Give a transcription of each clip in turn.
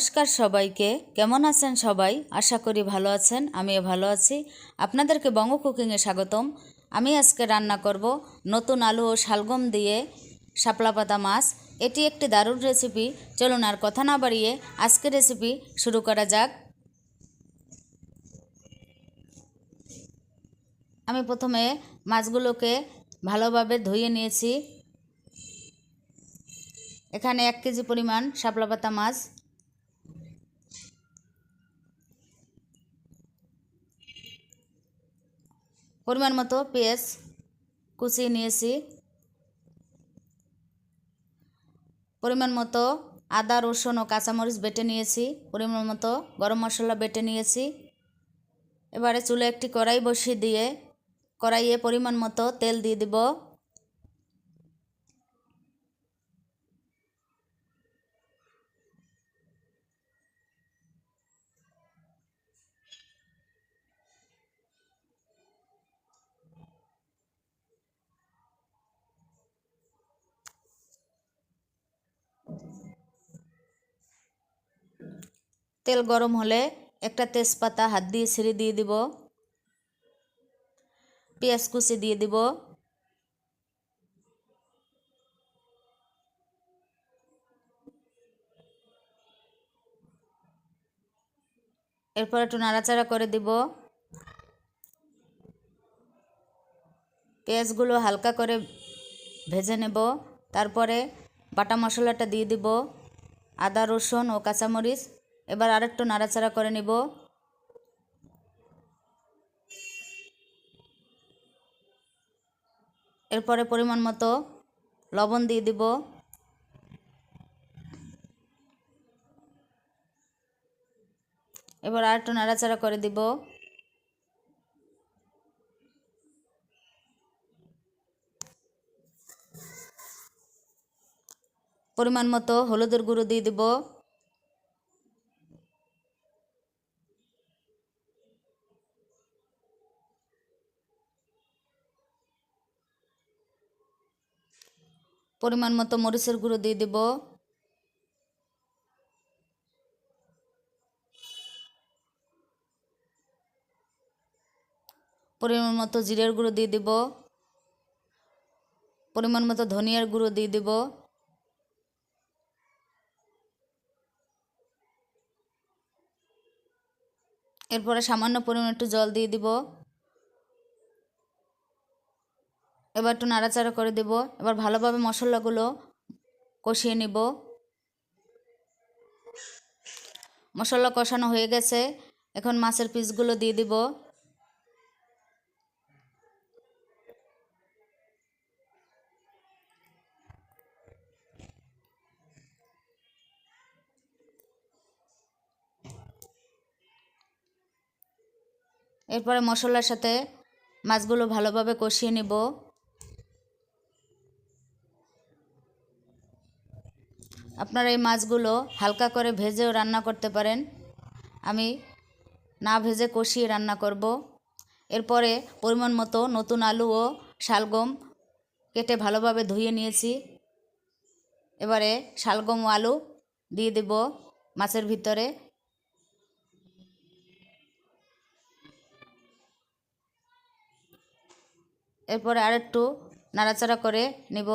নমস্কার সবাইকে। কেমন আছেন সবাই? আশা করি ভালো আছেন, আমিও ভালো আছি। আপনাদেরকে বঙ্গ কুকিংয়ে স্বাগতম। আমি আজকে রান্না করব নতুন আলু ও শালগম দিয়ে শাপলা পাতা মাছ। এটি একটি দারুণ রেসিপি চলুন আর কথা না বাড়িয়ে আজকের রেসিপি শুরু করা যাক। আমি প্রথমে মাছগুলোকে ভালোভাবে ধুয়ে নিয়েছি। এখানে এক কেজি পরিমাণ শাপলা পাতা মাছ। পরিমাণ মতো পেঁয়াজ কুচিয়ে নিয়েছি। পরিমাণ মতো আদা, রসুন ও কাঁচামরিচ বেটে নিয়েছি। পরিমাণ মতো গরম মশলা বেটে নিয়েছি। এবারে চুলে একটি কড়াই বসিয়ে দিয়ে কড়াইয়ে পরিমাণ মতো তেল দিয়ে দিব। তেল গরম হলে একটা তেজপাতা, হাত দিয়ে ছিঁড়ে দিয়ে দিব। পেঁয়াজ কুচি দিয়ে দিব। এরপর একটু নাড়াচাড়া করে দিব। পেঁয়াজগুলো হালকা করে ভেজে নেব। তারপরে বাটা মশলাটা দিয়ে দিব। আদা, রসুন ও কাঁচামরিচ এবার আরেকটু নাড়াচাড়া করে নিব। এরপরে পরিমাণ মতো লবণ দিয়ে দিব। এবার আরেকটু নাড়াচাড়া করে দিব। পরিমাণ মতো হলুদের গুঁড়ো দিয়ে দিব। পরিমাণ মতো মরিচের গুঁড়ো দিয়ে দিব। পরিমাণ মতো জিরের গুঁড়ো দিয়ে দিব। পরিমাণ মতো ধনিয়ার গুঁড়ো দিয়ে দিব। এরপরে সামান্য পরিমাণ একটু জল দিয়ে দিব। এবার একটু নাড়াচাড়া করে দেব। এবার ভালোভাবে মশলাগুলো কষিয়ে নিব। মশলা কষানো হয়ে গেছে। এখন মাছের পিসগুলো দিয়ে দিব। এরপরে মশলার সাথে মাছগুলো ভালোভাবে কষিয়ে নিব। আপনারা এই মাছগুলো হালকা করে ভেজেও রান্না করতে পারেন। আমি না ভেজে কষিয়ে রান্না করব। এরপরে পরিমাণ মতো নতুন আলু ও শালগম কেটে ভালোভাবে ধুয়ে নিয়েছি। এবারে শালগম ও আলু দিয়ে দেব মাছের ভিতরে। এরপরে আরেকটু নাড়াচাড়া করে নেব।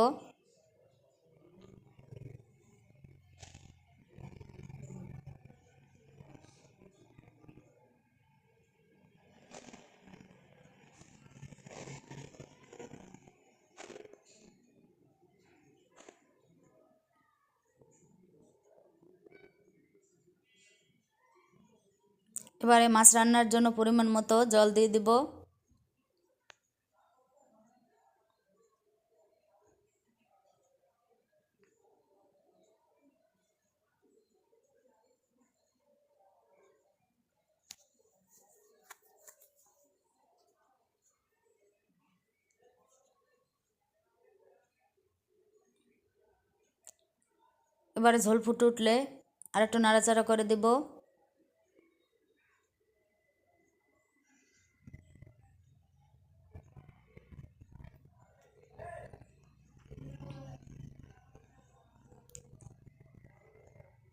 এবারে মাছ রান্নার জন্য পরিমাণ মতো জল দিয়ে দিব। এবারে ঝোল ফুটে উঠলে আর একটু নাড়াচাড়া করে দেব।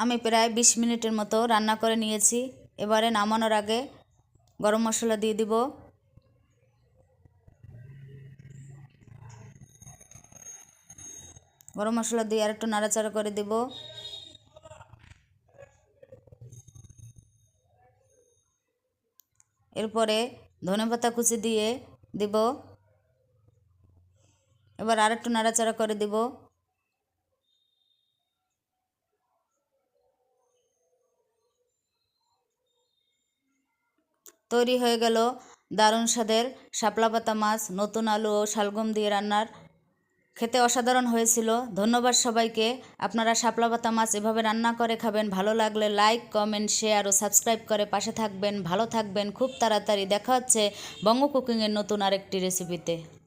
আমি প্রায় বিশ মিনিটের মতো রান্না করে নিয়েছি। এবারে নামানোর আগে গরম মশলা দিয়ে দিব। গরম মশলা দিয়ে আরেকটু নাড়াচাড়া করে দিব। এরপরে ধনেপাতা কুচি দিয়ে দিব। এবার আরেকটু নাড়াচাড়া করে দিব। তৈরি হয়ে গেল দারুণ স্বাদের শাপলা পাতা মাছ, নতুন আলু ও শালগম দিয়ে রান্নার। খেতে অসাধারণ হয়েছিল। ধন্যবাদ সবাইকে। আপনারা শাপলা পাতা মাছ এভাবে রান্না করে খাবেন, ভালো লাগলে লাইক, কমেন্ট, শেয়ার ও সাবস্ক্রাইব করে পাশে থাকবেন। ভালো থাকবেন। খুব তাড়াতাড়ি দেখা হচ্ছে বঙ্গ কুকিংয়ের নতুন আরেকটি রেসিপিতে।